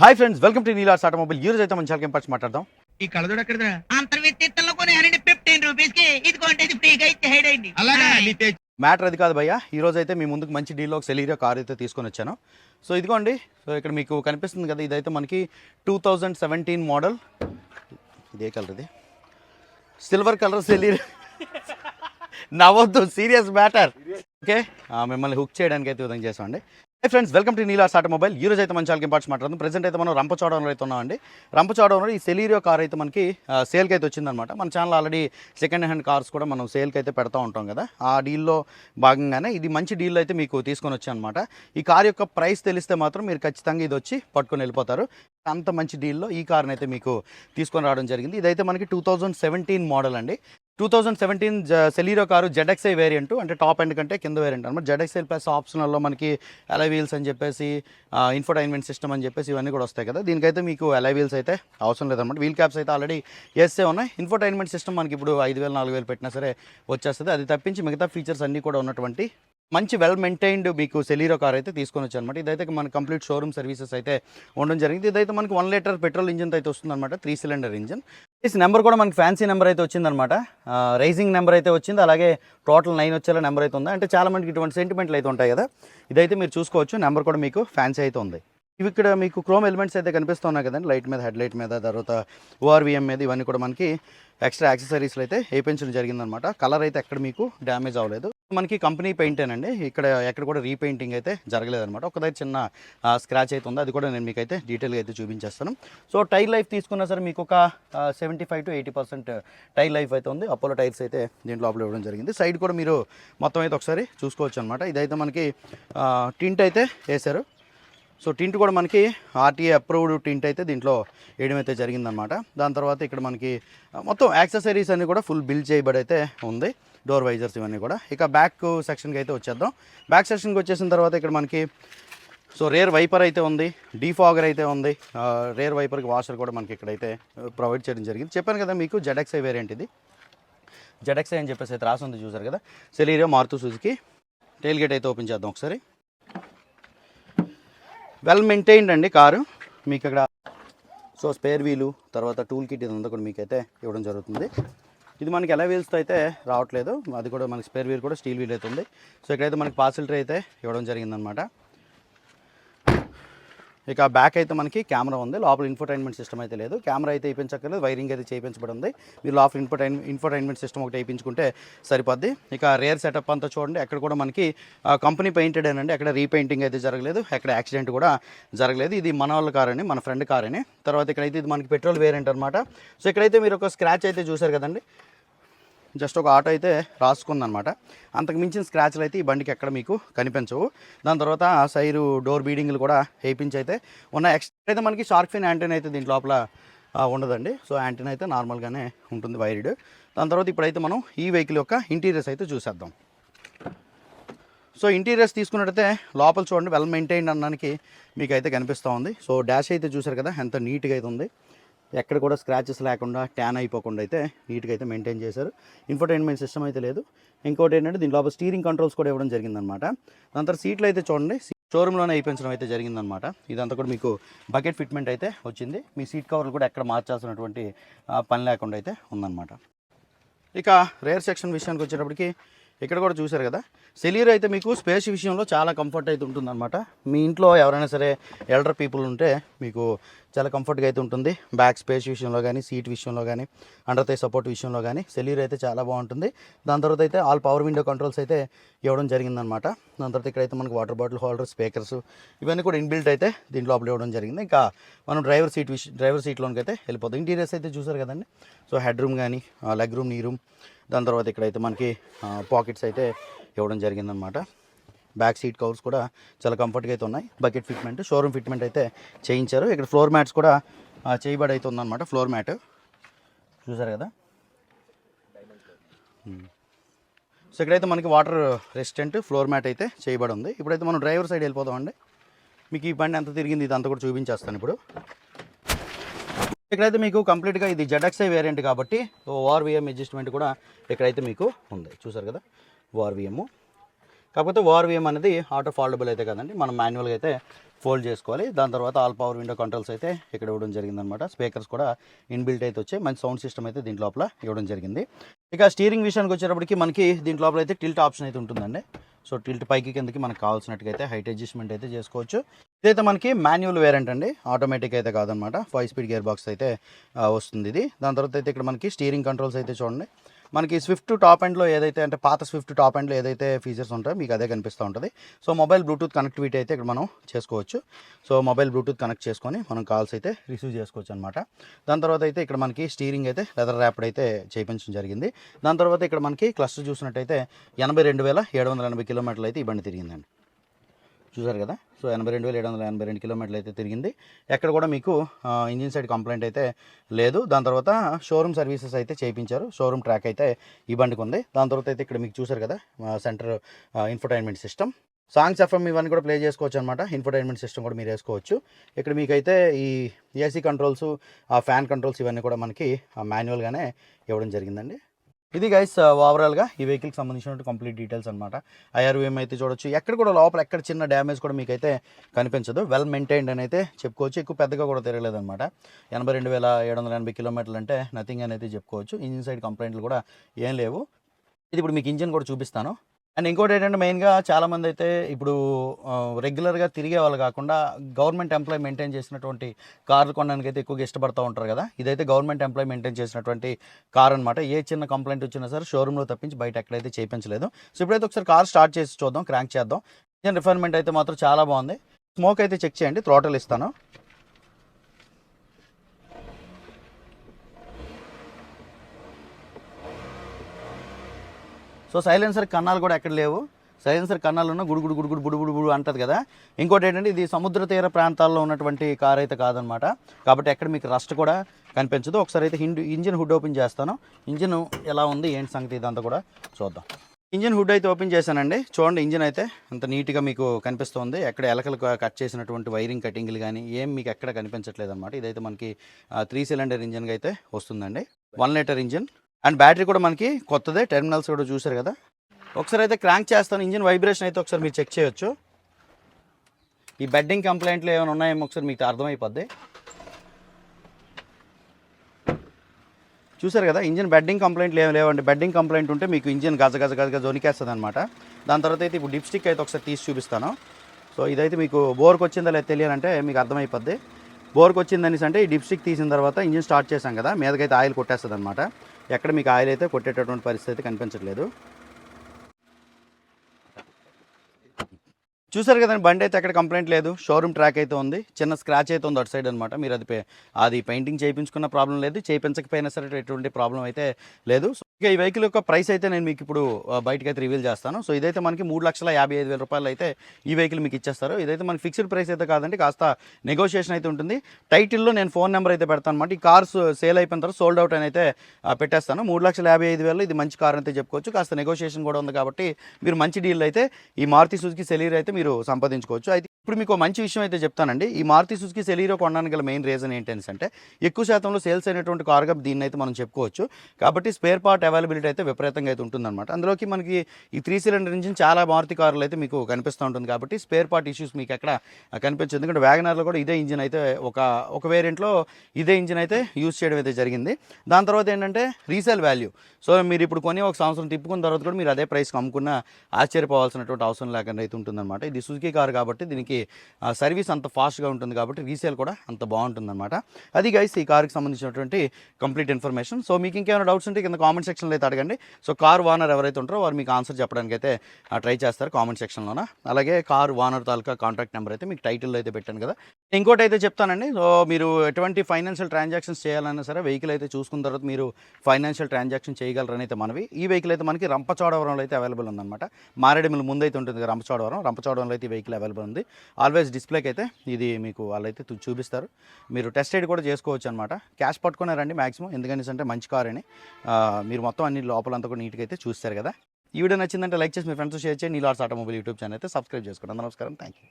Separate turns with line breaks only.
Hi friends welcome to Neela's automobile. ఈ రోజు అయితే మన చాలా పర్చి మాట్లాడదాం.
ఈ కళ్ళజోడు ఎక్కడదా
అంతర్విత్తిత్తంలో కొనేయాలండి ఫిఫ్టీన్ రూపీస్కి ఇది కొంటే ఇది ఫ్రీగా ఇచ్చేయండి
అలాగా
మ్యాటర్ అది కాదు భయ్య. ఈ రోజు అయితే మీ ముందుకు మంచి డీల్లో ఒక సెలీరియో కార్ అయితే తీసుకొని వచ్చాను. సో ఇదిగోండి సో ఇక్కడ మీకు కనిపిస్తుంది కదా ఇదైతే మనకి టూ థౌజండ్ సెవెంటీన్ మోడల్ ఇదే కలర్ ఇది. సిల్వర్ కలర్ సెలీరియో నవ్వద్దు సీరియస్ మ్యాటర్ ఓకే మిమ్మల్ని హుక్ చేయడానికి అయితే విధంగా చేసామండి hi friends welcome to Neela's automobile ఈ రోజు అయితే మంచి చాలా ఇంపార్ట్స్ మాట్లాడుతుంది ప్రజెంట్ అయితే మనం రంపచోడవరంలో అయితే ఉన్నామండి రంపచోడవరంలో ఈ సెలీరియో కార్ అయితే మనకి సేల్కి అయితే వచ్చిందనమాట మన channel already second hand cars కూడా మనం సేల్కి అయితే పెడతా ఉంటాం కదా. ఆ డీల్లో భాగంగానే ఇది మంచి డీల్ అయితే మీకు తీసుకొని వచ్చానమాట. ఈ కార్ యొక్క ప్రైస్ తెలిస్తే మాత్రం మీరు ఖచ్చితంగా ఇది వచ్చి పట్టుకొని వెళ్ళిపోతారు. అంత మంచి డీల్లో ఈ కార్ని అయితే మీకు తీసుకొని రావడం జరిగింది. ఇదైతే మనకి టూ థౌజండ్ సెవెంటీన్ మోడల్ అండి. Two thousand seventeen Celerio car ZXI variant అంటే టాప్ ఎండ్ కంటే కింద వేరియంట్ అనమాట జెడ్ఎక్స్ఐ ప్లస్ ఆప్షనల్లో మనకి అలై వీల్స్ అని చెప్పేసి ఇన్ఫోటైన్మెంట్ సిస్టమ్ అని చెప్పేసి ఇవన్నీ కూడా వస్తాయి కదా. దీనికైతే మీకు అలై వీల్స్ అయితే అవసరం లేదన్నమాట. వీల్ క్యాప్స్ అయితే ఆల్రెడీ వేస్తే ఉన్నాయి. ఇన్ఫోటైన్మెంట్ సిస్టమ్ మనకి ఇప్పుడు ఐదు వేలు నాలుగు వేలు పెట్టినా సరే వచ్చేస్తుంది. అది తప్పించి మిగతా ఫీచర్స్ అన్నీ కూడా ఉన్నటువంటి మంచి వెల్ మెయింటైన్డ్ మీకు సెలీరో కార్ అయితే తీసుకొని వచ్చాను అనమాట ఇదైతే మన కంప్లీట్ షోరూమ్ సర్వీసెస్ అయితే ఉండడం జరిగింది. ఇదైతే మనకి వన్ లీటర్ పెట్రోల్ ఇంజిన్ అయితే వస్తుంది అనమాట three cylinder engine is number కూడా మనకి ఫ్యాన్సీ నెంబర్ అయితే వచ్చిందనమాట రైజింగ్ నెంబర్ అయితే వచ్చింది. అలాగే టోటల్ నైన్ వచ్చేలా నెంబర్ అయితే ఉంది. అంటే చాలా మందికి ఇటువంటి సెంటిమెంట్లు అయితే ఉంటాయి కదా. ఇదైతే మీరు చూసుకోవచ్చు. నెంబర్ కూడా మీకు ఫ్యాన్సీ అయితే ఉంది. ఇవి ఇక్కడ మీకు క్రోమ్ ఎలిమెంట్స్ అయితే కనిపిస్తున్నాయి కదండి. లైట్ మీద హెడ్ లైట్ మీద తర్వాత ఓఆర్విఎం మీద ఇవన్నీ కూడా మనకి ఎక్స్ట్రా యాక్సెసరీస్లు అయితే వేయించడం జరిగిందనమాట కలర్ అయితే ఎక్కడ మీకు డ్యామేజ్ అవ్వలేదు. మనకి కంపెనీ పెయింటేనండి ఇక్కడ ఎక్కడ కూడా రీపెయింటింగ్ అయితే జరగలేదన్నమాట. ఒక దగ్గర చిన్న స్క్రాచ్ అయితే ఉంది. అది కూడా నేను మీకు అయితే డీటెయిల్గా అయితే చూపించేస్తాను. సో టైర్ లైఫ్ తీసుకున్నా సరే మీకు ఒక seventy five to eighty percent tyre life అయితే ఉంది. అపోలో టైర్స్ అయితే దీంట్లో లోపల ఇవ్వడం జరిగింది. సైడ్ కూడా మీరు మొత్తం అయితే ఒకసారి చూసుకోవచ్చు అనమాట ఇదైతే మనకి టింట్ అయితే వేశారు. సో టింట్ కూడా మనకి ఆర్టీఏ అప్రూవ్డ్ టింట్ అయితే దీంట్లో వేయడం అయితే జరిగిందనమాట దాని తర్వాత ఇక్కడ మనకి మొత్తం యాక్సెసరీస్ అన్నీ కూడా ఫుల్ బిల్ చేయబడి అయితే ఉంది. డోర్ వైజర్స్ ఇవన్నీ కూడా. ఇక బ్యాక్ సెక్షన్కి అయితే వచ్చేద్దాం. బ్యాక్ సెక్షన్కి వచ్చేసిన తర్వాత ఇక్కడ మనకి సో రేర్ వైపర్ అయితే ఉంది డీఫాగర్ అయితే ఉంది. రేర్ వైపర్కి వాషర్ కూడా మనకి ఇక్కడైతే ప్రొవైడ్ చేయడం జరిగింది. చెప్పాను కదా మీకు జెడ్ఎక్స్ఐ వేరియంట్ ఇది. జెడ్ఎక్స్ఐ అని చెప్పేసి అయితే రాసి ఉంది చూసారు కదా? Celerio Maruti Suzuki tail gate అయితే ఓపెన్ చేద్దాం ఒకసారి. వెల్ మెయింటైన్డ్ అండి కారు. మీకు ఇక్కడ సో స్పేర్ వీలు తర్వాత టూల్ కిట్ ఇదంతా కూడా మీకైతే ఇవ్వడం జరుగుతుంది. ఇది మనకి ఎలా వీల్స్తో అయితే రావట్లేదు. అది కూడా మనకి స్పేర్ వీల్ కూడా స్టీల్ వీల్ అయితే ఉంది. సో ఇక్కడైతే మనకి పార్సిల్ ట్రే అయితే ఇవ్వడం జరిగిందనమాట ఇక బ్యాక్ అయితే మనకి కెమెరా ఉంది. లోపల ఇన్ఫర్టైన్మెంట్ సిస్టమ్ అయితే లేదు. కెమెరా అయితే వేయించక్కర్లేదు వైరింగ్ అయితే చేయించబడి ఉంది మీరు లోపల ఇన్ఫర్టైన్ ఇన్ఫర్టైన్మెంట్ సిస్టమ్ ఒకటి వేయించుకుంటే సరిపోద్ది. ఇక రేర్ సెటప్ అంతా చూడండి. అక్కడ కూడా మనకి కంపెనీ పెయింటెడ్ అండి అక్కడ రీపెయింటింగ్ అయితే జరగలేదు. అక్కడ యాక్సిడెంట్ కూడా జరగలేదు. ఇది మన వాళ్ళ కార్ అని మన ఫ్రెండ్ కార్ అని తర్వాత ఇక్కడైతే ఇది మనకి పెట్రోల్ వేరియంట్ అనమాట సో ఇక్కడైతే మీరు ఒక స్క్రాచ్ అయితే చూసారు కదండి. జస్ట్ ఒక ఆటో అయితే రాసుకుందనమాట. అంతకు మించిన స్క్రాచ్లు అయితే ఈ బండికి ఎక్కడ మీకు కనిపించవు. దాని తర్వాత ఆ సైరు డోర్ బీడింగ్లు కూడా వేయించి అయితే ఉన్న ఎక్స్ట్రా అయితే మనకి షార్క్ ఫిన్ యాంటీన్ అయితే దీంట్ లోపల ఉండదండి. సో యాంటీన్ అయితే నార్మల్గానే ఉంటుంది వైర్డ్. దాని తర్వాత ఇప్పుడైతే మనం ఈ వెహికల్ యొక్క ఇంటీరియర్స్ అయితే చూసేద్దాం. సో ఇంటీరియర్స్ తీసుకున్నట్టయితే లోపల చూడండి వెల్ మెయింటైన్ అన్నానికి మీకు అయితే కనిపిస్తూ ఉంది. సో డాష్ అయితే చూసారు కదా ఎంత నీట్గా అయితే ఉంది. ఎక్కడ కూడా స్క్రాచెస్ లేకుండా ట్యాన్ అయిపోకుండా అయితే నీట్గా అయితే మెయింటైన్ చేశారు. ఇన్ఫర్టైన్మెంట్ సిస్టమ్ అయితే లేదు. ఇంకోటి ఏంటంటే దీని లోపల స్టీరింగ్ కంట్రోల్స్ కూడా ఇవ్వడం జరిగిందనమాట దాని తర్వాత సీట్లు అయితే చూడండి. షోరూంలోనే అయిపించడం అయితే జరిగిందనమాట ఇదంతా కూడా మీకు బకెట్ ఫిట్మెంట్ అయితే వచ్చింది. మీ సీట్ కవర్లు కూడా ఎక్కడ మార్చాల్సినటువంటి పని లేకుండా అయితే ఉందన్నమాట. ఇక రేర్ సెక్షన్ విషయానికి వచ్చేటప్పటికి ఇక్కడ కూడా చూశారు కదా? సెలీర్ అయితే మీకు స్పేస్ విషయంలో చాలా కంఫర్ట్ అయితే ఉంటుందన్నమాట. మీ ఇంట్లో ఎవరైనా సరే ఎల్డర్ పీపుల్ ఉంటే మీకు చాలా కంఫర్ట్గా అయితే ఉంటుంది. బ్యాక్ స్పేస్ విషయంలో కానీ సీట్ విషయంలో కానీ అండర్ సపోర్ట్ విషయంలో కానీ సెలీర్ అయితే చాలా బాగుంటుంది. దాని తర్వాత అయితే ఆల్ పవర్ విండో కంట్రోల్స్ అయితే ఇవ్వడం జరిగిందనమాట దాని తర్వాత ఇక్కడైతే మనకు వాటర్ బాటిల్ హోల్డర్ స్పీకర్స్ ఇవన్నీ కూడా ఇన్బిల్ట్ అయితే దీంట్లో లోపల ఇవ్వడం జరిగింది. ఇంకా మనం డ్రైవర్ సీట్ విష డ్రైవర్ సీట్లోనికి అయితే వెళ్ళిపోతాం. ఇంటీరియర్స్ అయితే చూసారు కదండి? సో హెడ్ రూమ్ కానీ లెగ్ రూమ్ నీ రూమ్ దాని తర్వాత ఇక్కడైతే మనకి పాకెట్స్ అయితే ఇవ్వడం జరిగిందనమాట బ్యాక్ సీట్ కవర్స్ కూడా చాలా కంఫర్ట్గా అయితే ఉన్నాయి. బకెట్ ఫిట్మెంట్ షోరూమ్ ఫిట్మెంట్ అయితే చేయించారు. ఇక్కడ ఫ్లోర్ మ్యాట్స్ కూడా చేయబడి అయితే ఉందన్నమాట ఫ్లోర్ మ్యాట్ చూసారు కదా? Hmm. సో ఇక్కడైతే మనకి వాటర్ రెసిస్టెంట్ ఫ్లోర్ మ్యాట్ అయితే చేయబడి ఉంది. ఇప్పుడైతే మనం డ్రైవర్ సైడ్ వెళ్ళిపోదామండి. మీకు ఈ బండి ఎంత తిరిగింది ఇదంతా కూడా చూపించేస్తాను ఇప్పుడు. ఇక్కడైతే మీకు కంప్లీట్గా ఇది జెడ్ఎక్స్ఐ వేరియంట్ కాబట్టి వార్విఎం అడ్జస్ట్మెంట్ కూడా ఇక్కడైతే మీకు ఉంది. చూసారు కదా? వార్విఎమ్ కాకపోతే వార్విఎం అనేది ఆటో ఫాల్డబుల్ అయితే కదండి. మనం మాన్యువల్గా అయితే ఫోల్డ్ చేసుకోవాలి. దాని తర్వాత ఆల్ పవర్ విండో కంట్రోల్స్ అయితే ఇక్కడ ఇవ్వడం జరిగిందనమాట స్పీకర్స్ కూడా ఇన్బిల్ట్ అయితే వచ్చాయి. మంచి సౌండ్ సిస్టమ్ అయితే దీంట్ లోపల ఇవ్వడం జరిగింది. ఇక స్టీరింగ్ విషయానికి వచ్చేటప్పటికి మనకి దీంట్ లోపల అయితే టిల్ట్ ఆప్షన్ అయితే ఉంటుందండి. సో టిల్ట్ పైకి కిందకి మనకు కావాల్సినట్టుగా అయితే హైట్ అడ్జస్ట్మెంట్ అయితే చేసుకోవచ్చు. ఇదైతే మనకి మాన్యువల్ వేరియంట్ అండి ఆటోమేటిక్ అయితే కాదనమాట. ఫైవ్ స్పీడ్ గేర్ బాక్స్ అయితే వస్తుంది ఇది. దాని తర్వాత అయితే ఇక్కడ మనకి స్టీరింగ్ కంట్రోల్స్ అయితే చూడండి. మనకి స్విఫ్ట్ టాప్ ఎండ్లో ఏదైతే అంటే పాత స్విఫ్ట్ టాప్ ఎండ్లో ఏదైతే ఫీచర్స్ ఉంటాయో మీకు అదే కనిపిస్తూ ఉంటుంది. సో మొబైల్ బ్లూటూత్ కనెక్టివిటీ అయితే ఇక్కడ మనం చేసుకోవచ్చు. సో మొబైల్ బ్లూటూత్ కనెక్ట్ చేసుకొని మనం కాల్స్ అయితే రిసీవ్ చేసుకోవచ్చు అనమాట దాని తర్వాత అయితే ఇక్కడ మనకి స్టీరింగ్ అయితే లెదర్ ర్యాపిడ్ అయితే చేయించడం జరిగింది. దాని తర్వాత ఇక్కడ మనకి క్లస్టర్ చూసినట్టయితే ఎనభై రెండు వేల ఏడు వందల ఎనభై కిలోమీటర్లు అయితే ఈ బండి తిరిగిందండి. చూసారు కదా? సో ఎనభై రెండు వేల ఏడు వందల ఎనభై రెండు కిలోమీటర్లు అయితే తిరిగింది. ఎక్కడ కూడా మీకు ఇంజిన్ సైడ్ కంప్లైంట్ అయితే లేదు. దాని తర్వాత షోరూమ్ సర్వీసెస్ అయితే చేయించారు. షోరూమ్ ట్రాక్ అయితే ఈ బండికి ఉంది. దాని తర్వాత అయితే ఇక్కడ మీకు చూసారు కదా? Centre infotainment system. Songs FM ఇవన్నీ కూడా ప్లే చేసుకోవచ్చు అనమాట ఇన్ఫర్టైన్మెంట్ సిస్టమ్ కూడా మీరు వేసుకోవచ్చు. ఇక్కడ మీకైతే ఈ ఏసీ కంట్రోల్స్ ఆ ఫ్యాన్ కంట్రోల్స్ ఇవన్నీ కూడా మనకి మాన్యువల్గానే ఇవ్వడం జరిగిందండి. ఇది గైస్ ఓవరాల్గా uh, ఈ వెహికల్కి సంబంధించినటువంటి కంప్లీట్ డీటెయిల్స్ అనమాట ఐఆర్వీఎం అయితే చూడొచ్చు. ఎక్కడ కూడా లోపల ఎక్కడ చిన్న డ్యామేజ్ కూడా మీకైతే కనిపించదు. వెల్ మెయింటైన్డ్ అని అయితే చెప్పుకోవచ్చు. ఎక్కువ పెద్దగా కూడా తిరగలేదు అనమాట ఎనభై రెండు వేల ఏడు వందల ఎనభై కిలోమీటర్లు అంటే నథింగ్ అని అయితే చెప్పుకోవచ్చు. ఇంజిన్ సైడ్ కంప్లైంట్లు కూడా ఏం లేవు. ఇది ఇప్పుడు మీకు ఇంజిన్ కూడా చూపిస్తాను. అండ్ ఇంకోటి ఏంటంటే మెయిన్గా చాలామంది అయితే ఇప్పుడు రెగ్యులర్గా తిరిగే వాళ్ళు కాకుండా గవర్నమెంట్ ఎంప్లాయ్ మెయింటైన్ చేసినటువంటి కార్లు కొనడానికి అయితే ఎక్కువగా ఇష్టపడుతూ ఉంటారు కదా. ఇదైతే గవర్నమెంట్ ఎంప్లాయ్ మెయింటైన్ చేసినటువంటి కార్ అనమాట ఏ చిన్న కంప్లైంట్ వచ్చినా సరే షోరూంలో తప్పించి బయట ఎక్కడైతే చేయించలేదు. సో ఇప్పుడైతే ఒకసారి కార్ స్టార్ట్ చేసి చూద్దాం క్రాంక్ చేద్దాం. ఇంజన్ రిఫైర్మెంట్ అయితే మాత్రం చాలా బాగుంది. స్మోక్ అయితే చెక్ చేయండి థ్రోటల్ ఇస్తాను. సో సైలెన్సర్ కన్నాలు కూడా ఎక్కడ లేవు. సైలెన్సర్ కన్నాలు ఉన్న గుడుగుడు గుడుగుడు బుడు బుడు బుడు అంటది కదా. ఇంకోటి ఏంటంటే ఇది సముద్ర తీర ప్రాంతాల్లో ఉన్నటువంటి కార్ అయితే కాదనమాట. కాబట్టి ఎక్కడ మీకు రస్ట్ కూడా కనిపించదు. ఒకసారి అయితే హిండ్ ఇంజిన్ హుడ్ ఓపెన్ చేస్తాను. ఇంజిన్ ఎలా ఉంది ఏంటి సంగతి ఇదంతా కూడా చూద్దాం. ఇంజిన్ హుడ్ అయితే ఓపెన్ చేశానండి. చూడండి ఇంజిన్ అయితే అంత నీట్గా మీకు కనిపిస్తుంది. ఎక్కడ ఎలకలు కట్ చేసినటువంటి వైరింగ్ కటింగ్లు కానీ ఏం మీకు ఎక్కడ కనిపించట్లేదు అనమాట ఇదైతే మనకి త్రీ సిలిండర్ ఇంజిన్గా అయితే వస్తుందండి. One litre engine. And battery కూడా మనకి కొత్తదే టెర్మినల్స్ కూడా చూసారు కదా. ఒకసారి అయితే క్రాంక్ చేస్తాను ఇంజిన్ వైబ్రేషన్ అయితే ఒకసారి మీరు చెక్ చేయొచ్చు. ఈ బెడ్డింగ్ కంప్లైంట్లు ఏమైనా ఉన్నాయేమో ఒకసారి మీకు అర్థమైపోద్ది. చూసారు కదా ఇంజిన్ బెడ్డింగ్ కంప్లైంట్లు ఏమి లేవండి. బెడ్డింగ్ కంప్లైంట్ ఉంటే మీకు ఇంజిన్ గజ గజ గజ జోనికేస్తుంది అనమాట దాని తర్వాత అయితే ఇప్పుడు డిప్స్టిక్ అయితే ఒకసారి తీసి చూపిస్తాను. సో ఇదైతే మీకు బోర్కి వచ్చిందా లేదా తెలియాలంటే మీకు అర్థమైపోద్ది. బోర్కి వచ్చిందనేసి అంటే ఈ డిప్స్టిక్ తీసిన తర్వాత ఇంజిన్ స్టార్ట్ చేశాం కదా మీదకైతే ఆయిల్ కొట్టేస్తుంది అనమాట ఎక్కడ మీకు ఆయిల్ అయితే కొట్టేటటువంటి పరిస్థితి అయితే కనిపించట్లేదు. చూసారు కదండి బండి అయితే ఎక్కడ కంప్లైంట్ లేదు. షోరూమ్ ట్రాక్ అయితే ఉంది. చిన్న స్క్రాచ్ అయితే ఉంది అటు సైడ్ అనమాట మీరు అది అది పెయింటింగ్ చేయించుకున్న ప్రాబ్లం లేదు. చేయించకపోయినా సరే ఎటువంటి ప్రాబ్లం అయితే లేదు. ఇక ఈ వెహికల్ యొక్క ప్రైస్ అయితే నేను మీకు ఇప్పుడు ఆ, బయటకి అయితే రివీల్ చేస్తాను. సో ఇదైతే మనకి మూడు లక్షల యాభై ఐదు వేల రూపాయలు అయితే ఈ వెహికల్ మీకు ఇచ్చేస్తారు. ఇదైతే మనకి ఫిక్స్డ్ ప్రైస్ అయితే కాదండి కాస్త నెగోషియేషన్ అయితే ఉంటుంది. టైటిల్లో నేను ఫోన్ నెంబర్ అయితే పెడతాను అనమాట ఈ కార్స్ సేల్ అయిపోయిన తర్వాత సోల్డ్ అవుట్ అని అయితే పెట్టేస్తాను. మూడు లక్షల యాభై ఐదు వేలు ఇది మంచి కార్ అయితే చెప్పుకోవచ్చు. కాస్త నెగోషియేషన్ కూడా ఉంది కాబట్టి మీరు మంచి డీల్ అయితే ఈ మారుతి సుజుకి సెలీర్ అయితే మీరు సంపాదించుకోవచ్చు. అయితే ఇప్పుడు మీకు ఒక మంచి విషయం అయితే చెప్తానండి. ఈ మారుతి సుజుకి సెలీరో కొనడానికి గల మెయిన్ రీజన్ ఏంటంటే అంటే ఎక్కువ శాతంలో సేల్స్ అయినటువంటి కార్గా దీన్ని అయితే మనం చెప్పుకోవచ్చు. కాబట్టి స్పేర్ పార్ట్ అవైలబిలిటీ అయితే విపరీతంగా అయితే ఉంటుందన్నమాట. అందులోకి మనకి ఈ త్రీ సిలిండర్ ఇంజిన్ చాలా మారుతి కార్లు అయితే మీకు కనిపిస్తూ ఉంటుంది కాబట్టి స్పేర్ పార్ట్ ఇష్యూస్ మీకు ఎక్కడ కనిపించదు. ఎందుకంటే వ్యాగనర్లో కూడా ఇదే ఇంజిన్ అయితే ఒక ఒక వేరియంట్లో ఇదే ఇంజిన్ అయితే యూజ్ చేయడం అయితే జరిగింది. దాని తర్వాత ఏంటంటే రీసేల్ వాల్యూ. సో మీరు ఇప్పుడు కొని ఒక సంవత్సరం తిప్పుకున్న తర్వాత కూడా మీరు అదే ప్రైస్కి అమ్ముకున్న ఆశ్చర్యపోవాల్సినటువంటి అవసరం లేకుండా అయితే ఉంటుందన్నమాట. ఇది సుజుకి కార్ కాబట్టి దీనికి సర్వీస్ అంత ఫాస్ట్గా ఉంటుంది కాబట్టి రీసేల్ కూడా అంత బాగుంటుందన్నమాట. అది గైస్ ఈ కార్కి సంబంధించినటువంటి కంప్లీట్ ఇన్ఫర్మేషన్. సో మీకు ఇంకేమైనా డౌట్స్ ఉంటే కింద కామెంట్ సెక్షన్లో అయితే అడగండి. సో కార్ ఓనర్ ఎవరైతే ఉంటారో వారు మీకు ఆన్సర్ చెప్పడానికి అయితే ట్రై చేస్తారు కామెంట్ సెక్షన్లోన. అలాగే కార్ ఓనర్ తాలూకా కాంటాక్ట్ నెంబర్ అయితే మీకు టైటిల్లో అయితే పెట్టాను కదా. ఇంకోటి అయితే చెప్తానండి. సో మీరు ఎటువంటి ఫైనాన్షియల్ ట్రాన్సాక్షన్స్ చేయాలన్నా సరే వెహికల్ అయితే చూసుకున్న తర్వాత మీరు ఫైనాన్షియల్ ట్రాన్సాక్షన్ చేయగలరని అయితే మనవి. ఈ వెహికల్ అయితే మనకి రంపచోడవరంలో అయితే అవైలబుల్ ఉందన్నమాట. మారేడుమిల్ ముందైతే ఉంటుంది రంపచోడవరం. రంపచోడవరంలో అయితే ఈ వెహికల్ అవైలబుల్ ఉంది. ఆల్వేస్ డిస్ప్లేకి అయితే ఇది మీకు వాళ్ళైతే చూపిస్తారు. మీరు టెస్ట్ రైడ్ కూడా చేసుకోవచ్చు అనమాట క్యాష్ పట్టుకునే రండి మాక్సిమం. ఎందుకని అంటే మంచి కార్ అని. మీరు మొత్తం అన్ని లోపలంతా కూడా నీట్గా అయితే చూస్తారు కదా. ఈ వీడియో నచ్చిందంటే లైక్ చేసి మీ ఫ్రెండ్స్ షేర్ చేయండి. నీలార్స్ ఆటోమొబైల్ యూట్యూబ్ ఛానల్ అయితే సబ్స్క్రైబ్ చేసుకోండి. నమస్కారం. Thank you